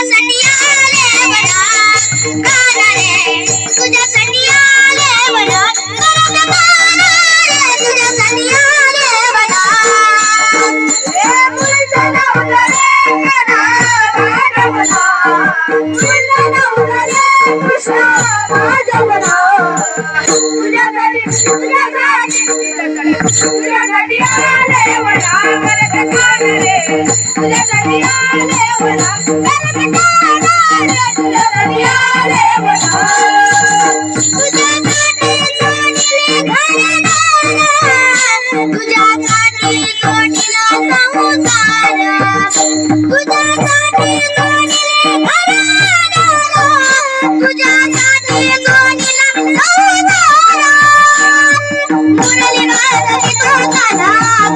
Tanzania. तुझ्यासाठी आले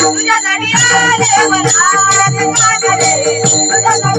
तुझ्या नडिया देवना तुझ्या